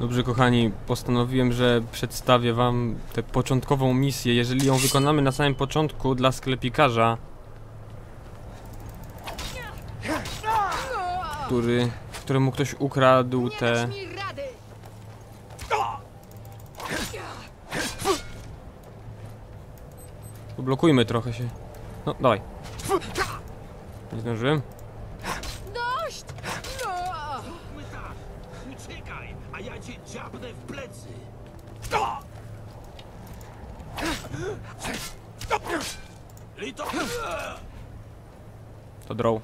Dobrze, kochani, postanowiłem, że przedstawię wam tę początkową misję. Jeżeli ją wykonamy na samym początku dla sklepikarza, który, któremu ktoś ukradł te... dasz mi rady! Blokujmy trochę się. No, dawaj. Nie zdążyłem. To draw.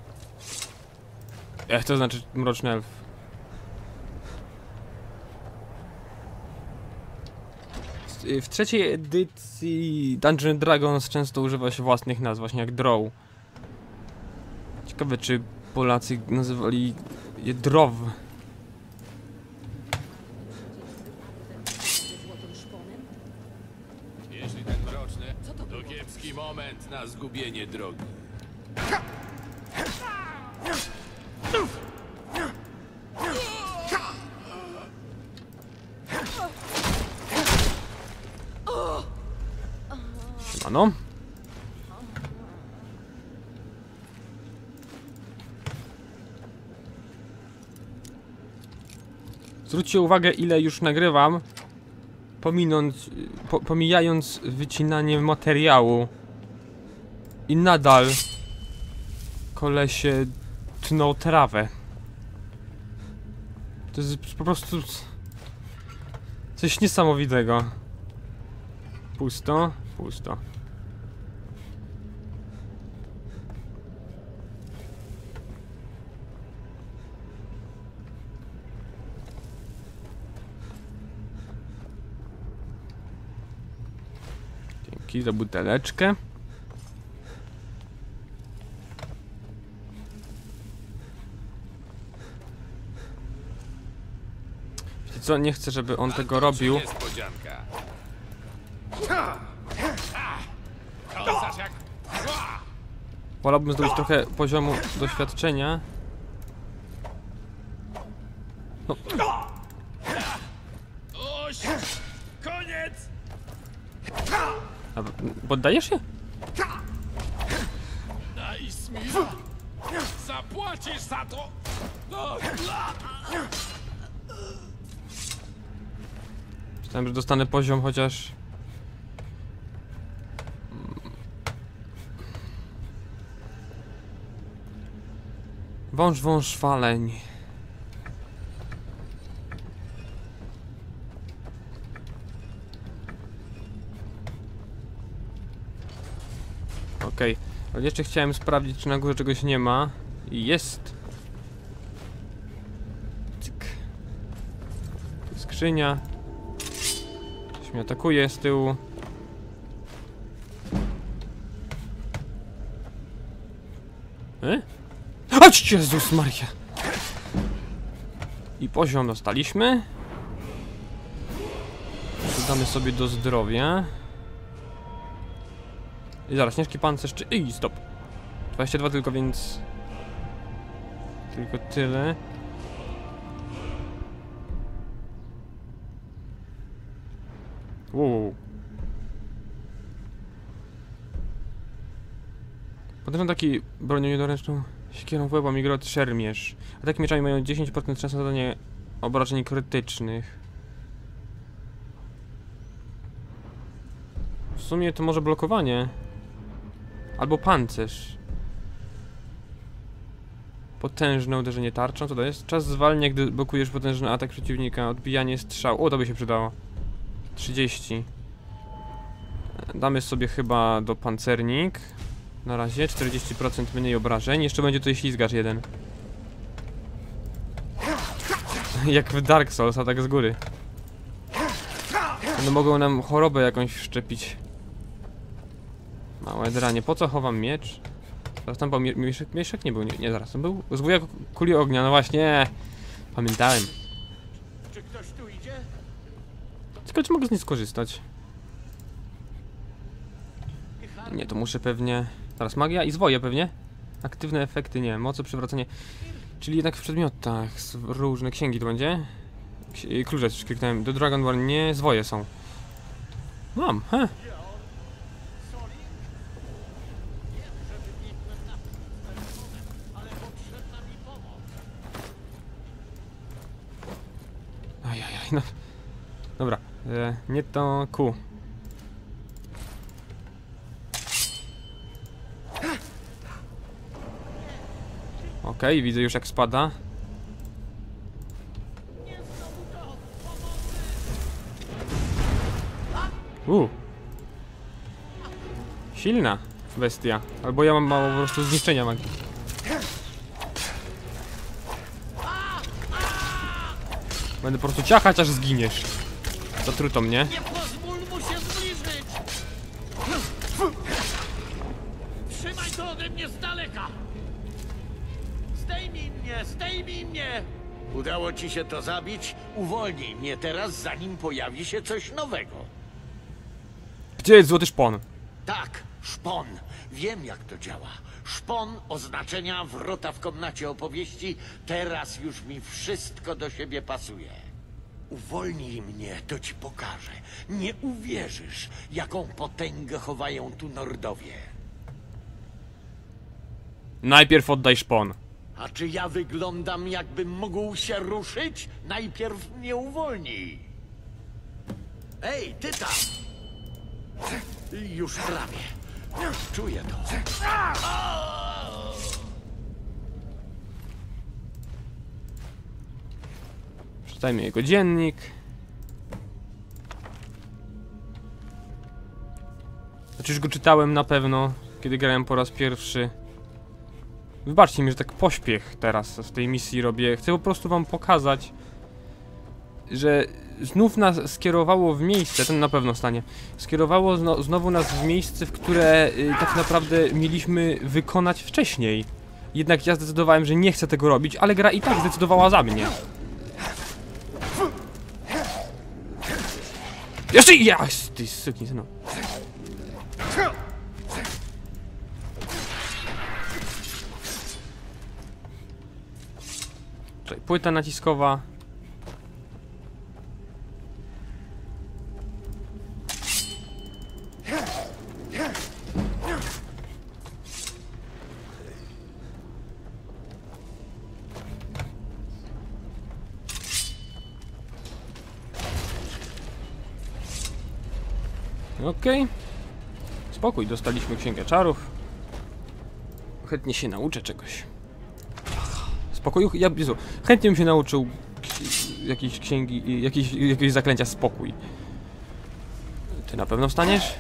Ech, to znaczy mroczny elf. W- trzeciej edycji Dungeon Dragons często używa się własnych nazw, właśnie jak draw. Ciekawe, czy Polacy nazywali je drow. Jeśli ten mroczny, to kiepski zgubienie drogi. Ano. Zwróćcie uwagę, ile już nagrywam, pominąc, po, pomijając wycinanie materiału. I nadal kolesie tną trawę. To jest po prostu coś niesamowitego. Pusto, pusto. Dzięki za buteleczkę. Co, nie chcę, żeby on tego robił. Wolałbym zdobyć trochę poziomu doświadczenia. No! Koniec! poddajesz się? Zapłacisz za to! No, Myślałem, że dostanę poziom chociaż... Wąż, wąż, faleń. Okej, ale jeszcze chciałem sprawdzić, czy na górze czegoś nie ma. Jest. Cyk. Skrzynia. Mnie atakuje z tyłu. E? Chodź, Jezus Maria! I poziom dostaliśmy. Dodamy sobie do zdrowia. I zaraz, ciężki pancerz czy... Ej, stop! 22 tylko, więc... Tylko tyle. Bronią niedoręczną siekierą w łeb, migrot szermierz. Ataki mieczami mają 10% szans na zadanie obrażeń krytycznych. W sumie to może blokowanie. Albo pancerz. Potężne uderzenie tarczą, to jest? Czas zwalnia, gdy blokujesz potężny atak przeciwnika. Odbijanie strzał. O, to by się przydało. 30. Damy sobie chyba do pancernik. Na razie 40% mniej obrażeń. Jeszcze będzie tutaj ślizgacz jeden. Jak w Dark Souls, atak z góry. One mogą nam chorobę jakąś wszczepić. Małe dranie. Po co chowam miecz? Zaraz tam był mie mieszek, mieszek nie był, nie, nie zaraz, tam był zbójak kuli ognia, no właśnie. Pamiętałem. Czy ktoś tu idzie? Czy mogę z niej skorzystać? Nie, to muszę pewnie... Teraz magia i zwoje pewnie? Aktywne efekty, nie. Moce, przywracanie... Czyli jednak w przedmiotach różne księgi to będzie? Klucze też kliknąłem. Do Dragon nie, zwoje są. Mam, he. Ajajaj, no. Dobra, e, nie to Q. Okej, widzę już jak spada. U. Silna bestia. Albo ja mam mało po prostu zniszczenia magii. Będę po prostu ciachać aż zginiesz. Zatruto mnie. Mnie, zdejmij mnie! Udało ci się to zabić? Uwolnij mnie teraz, zanim pojawi się coś nowego. Gdzie jest złoty szpon? Tak, szpon. Wiem jak to działa. Szpon oznaczenia wrota w komnacie opowieści. Teraz już mi wszystko do siebie pasuje. Uwolnij mnie, to ci pokażę. Nie uwierzysz, jaką potęgę chowają tu Nordowie. Najpierw oddaj szpon. A czy ja wyglądam, jakbym mógł się ruszyć? Najpierw mnie uwolnij. Ej, ty tam! Już prawie. Czuję to. Przeczytajmy jego dziennik. Znaczy już go czytałem na pewno, kiedy grałem po raz pierwszy. Wybaczcie mi, że tak pośpiech teraz w tej misji robię. Chcę po prostu wam pokazać, że znów nas skierowało w miejsce, ten na pewno stanie, skierowało zno, znowu nas w miejsce, w które y, tak naprawdę mieliśmy wykonać wcześniej. Jednak ja zdecydowałem, że nie chcę tego robić, ale gra i tak zdecydowała za mnie. Jeszcze ja! Ty suki, no. Czekaj, płyta naciskowa. Okej. Spokój, dostaliśmy księgę czarów. Chętnie się nauczę czegoś. Spokoju, ja, Jezu, chętnie bym się nauczył jakiejś księgi, jakiejś, jakiegoś zaklęcia spokój. Ty na pewno wstaniesz?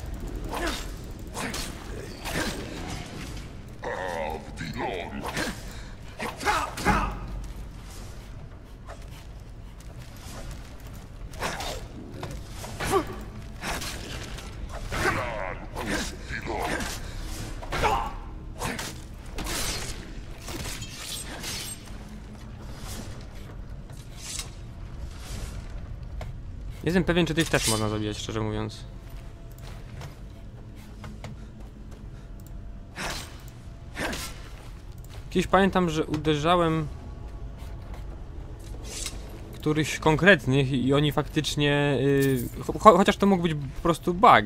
Jestem pewien, czy tych też można zabijać, szczerze mówiąc. Kiedyś pamiętam, że uderzałem któryś konkretnych i oni faktycznie... Yy, cho chociaż to mógł być po prostu bug.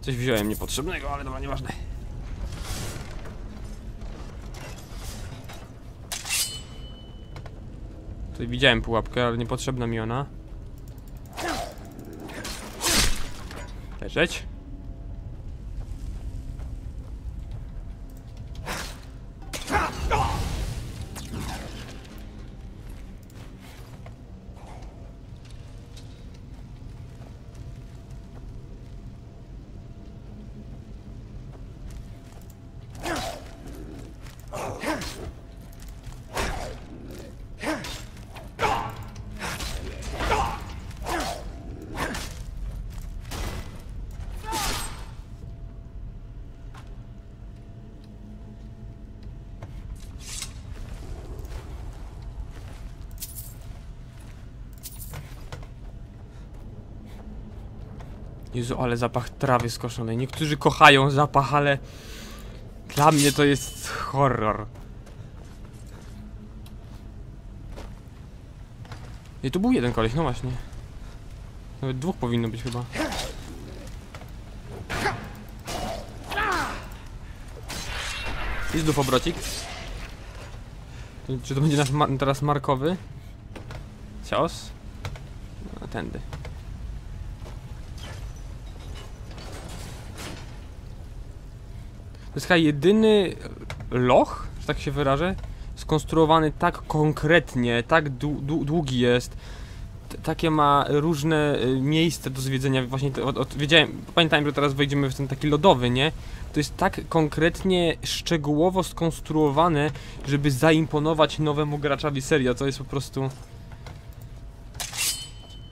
Coś wziąłem niepotrzebnego, ale dobra, nieważne. Tutaj widziałem pułapkę, ale niepotrzebna mi ona. Leżeć. Jezu, ale zapach trawy skoszonej. Niektórzy kochają zapach, ale dla mnie to jest horror. I tu był jeden koleś, no właśnie. Nawet dwóch powinno być chyba. I znów obrocik. Czy to będzie nasz ma teraz markowy? Cios? No, tędy. To jest chyba jedyny loch, że tak się wyrażę, skonstruowany tak konkretnie, tak dłu- dłu- długi jest, takie ma różne y, miejsca do zwiedzenia, właśnie to, od, od, wiedziałem, pamiętałem, że teraz wejdziemy w ten taki lodowy, nie? To jest tak konkretnie, szczegółowo skonstruowane, żeby zaimponować nowemu graczowi serio, to jest po prostu...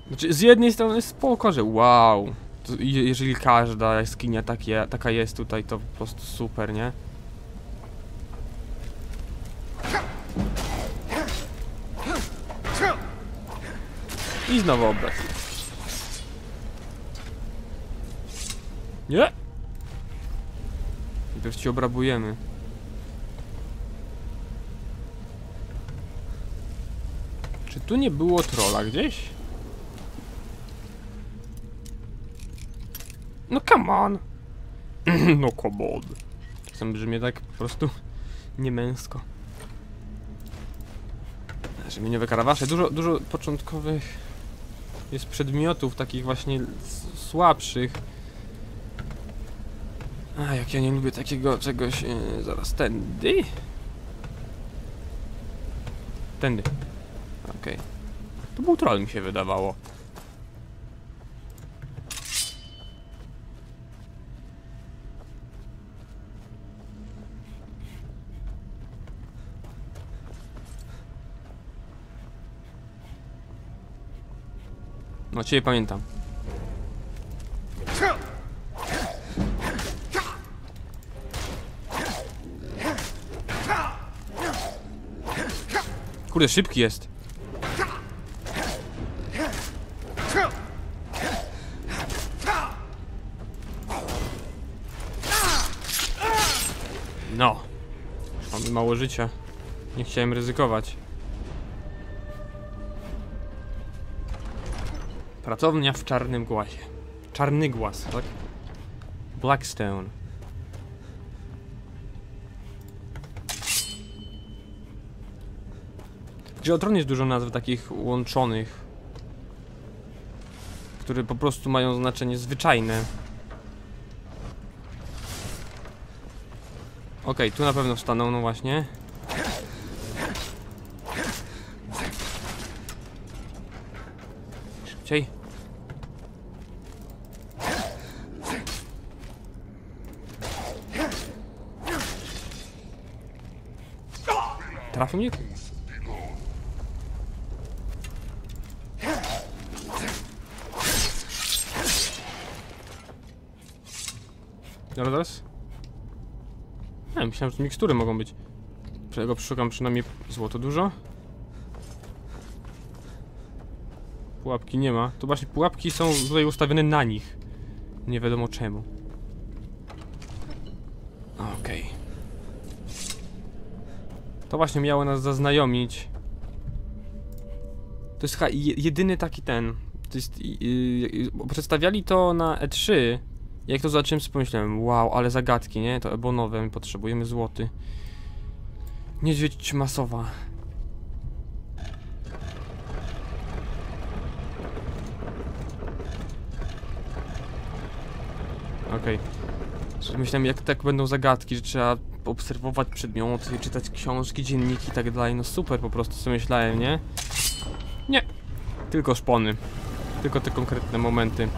Znaczy, z jednej strony spoko, że wow, jeżeli każda jaskinia takie, taka jest tutaj, to po prostu super, nie? I znowu obraz. Nie! Najpierw ci obrabujemy. Czy tu nie było trolla gdzieś? No come on! no come on. Czasem brzmi tak po prostu niemęsko. Rzemieniowe karawasze. Dużo, dużo początkowych jest przedmiotów takich właśnie słabszych. A jak ja nie lubię takiego czegoś. E, zaraz tędy? Tędy. Okej. To był troll mi się wydawało. No ciebie pamiętam. Kurde, szybki jest. No. Mamy mało życia. Nie chciałem ryzykować. Pracownia w czarnym głasie. Czarny głaz, tak? Blackstone. Grze o jest dużo nazw takich łączonych, które po prostu mają znaczenie zwyczajne. Okej, tu na pewno wstaną, no właśnie. Trafił mnie? Zaraz. Nie, myślałem, że mikstury mogą być. Czego przeszukam przynajmniej złoto dużo. Pułapki nie ma. To właśnie pułapki są tutaj ustawione na nich. Nie wiadomo czemu. Okej. To właśnie miało nas zaznajomić. To jest chyba je- jedyny taki ten. To jest. Yy, bo przedstawiali to na E3. Jak to zobaczyłem, sobie pomyślałem, wow, ale zagadki, nie? To ebonowe, my potrzebujemy złoty. Niedźwiedź masowa. Okej. Okay. Myślałem, jak tak będą zagadki, że trzeba obserwować przedmioty, czytać książki, dzienniki i tak dalej. No super po prostu sobie myślałem, nie? Nie. Tylko szpony. Tylko te konkretne momenty.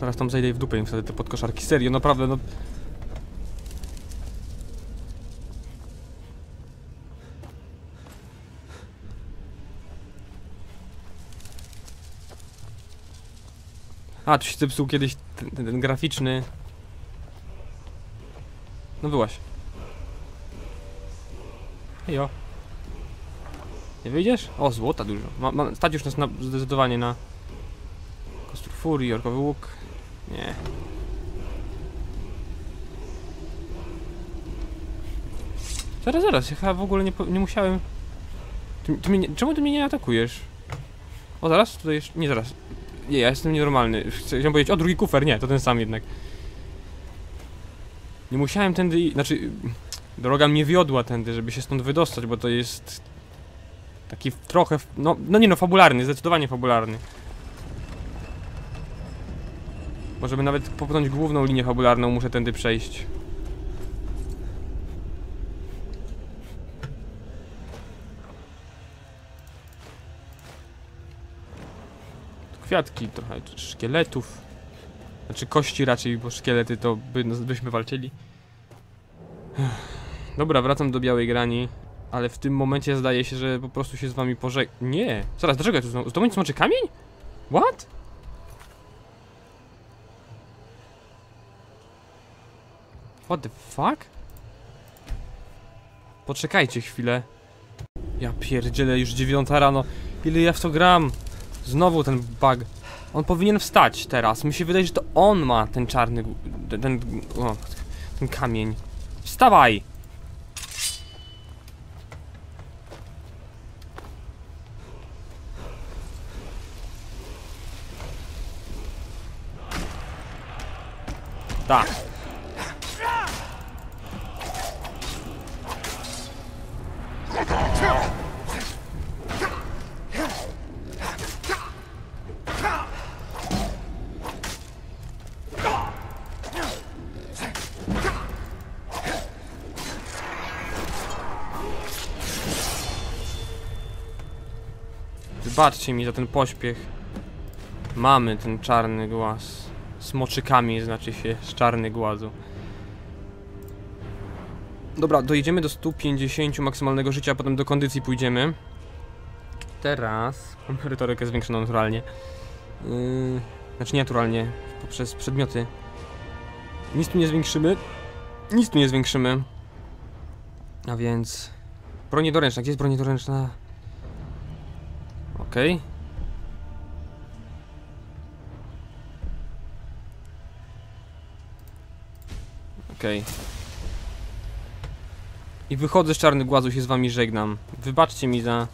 Zaraz tam zejdę i w dupę im wtedy te podkoszarki. Serio, naprawdę, no... A, tu się zepsuł kiedyś ten, ten, ten graficzny... No byłaś. Hejo. Nie wyjdziesz? O, złota dużo. Ma, ma, stać już nas na, zdecydowanie na... Kostur furii, łuk. Nie. Zaraz, zaraz, ja chyba w ogóle nie, nie musiałem... Ty, ty mnie, nie- czemu ty mnie nie atakujesz? O, zaraz, tutaj jeszcze... Nie, zaraz. Nie, ja jestem nienormalny. Chciałem powiedzieć, o, drugi kufer, nie, to ten sam jednak. Nie musiałem tędy... Znaczy... Droga mnie wiodła tędy, żeby się stąd wydostać, bo to jest... Taki trochę... No, no nie no, fabularny, zdecydowanie fabularny. Możemy nawet popchnąć główną linię fabularną, muszę tędy przejść. Kwiatki trochę, szkieletów. Znaczy kości raczej, bo szkielety to by, no, byśmy walczyli. Dobra, wracam do białej grani, ale w tym momencie zdaje się, że po prostu się z wami pożeg... Nie! Zaraz, dlaczego ja tu znowu... Będzie smoczy kamień? What? What the fuck? Poczekajcie chwilę. Ja pierdzielę, już dziewiąta rano. Ile ja w to gram? Znowu ten bug. On powinien wstać teraz. Mi się wydaje, że to on ma ten czarny... Ten... ten, ten kamień. Wstawaj! Wybaczcie mi za ten pośpiech. Mamy ten czarny głaz. Smoczykami znaczy się z czarny głazu. Dobra, dojedziemy do 150 maksymalnego życia, a potem do kondycji pójdziemy. Teraz mam retorykę zwiększoną naturalnie. Yy, znaczy nie naturalnie, poprzez przedmioty. Nic tu nie zwiększymy. Nic tu nie zwiększymy. A więc... Broń doręczna, gdzie jest broń doręczna? Okej. Okej. I wychodzę z czarnych głazów się z wami żegnam. Wybaczcie mi za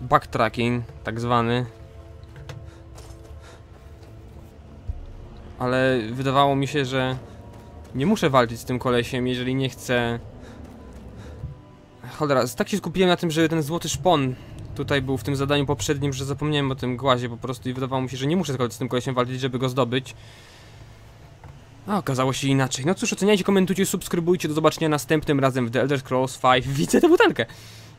backtracking, tak zwany. Ale wydawało mi się, że nie muszę walczyć z tym kolesiem, jeżeli nie chcę... Cholera, tak się skupiłem na tym, że ten złoty szpon tutaj był w tym zadaniu poprzednim, że zapomniałem o tym głazie po prostu i wydawało mi się, że nie muszę z tym kolesiem walczyć, żeby go zdobyć. A okazało się inaczej. No cóż, oceniajcie, komentujcie, subskrybujcie. Do zobaczenia następnym razem w The Elder Scrolls 5. Widzę tę butelkę.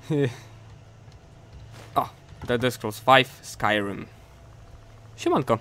o, The Elder Scrolls 5 Skyrim. Siemanko.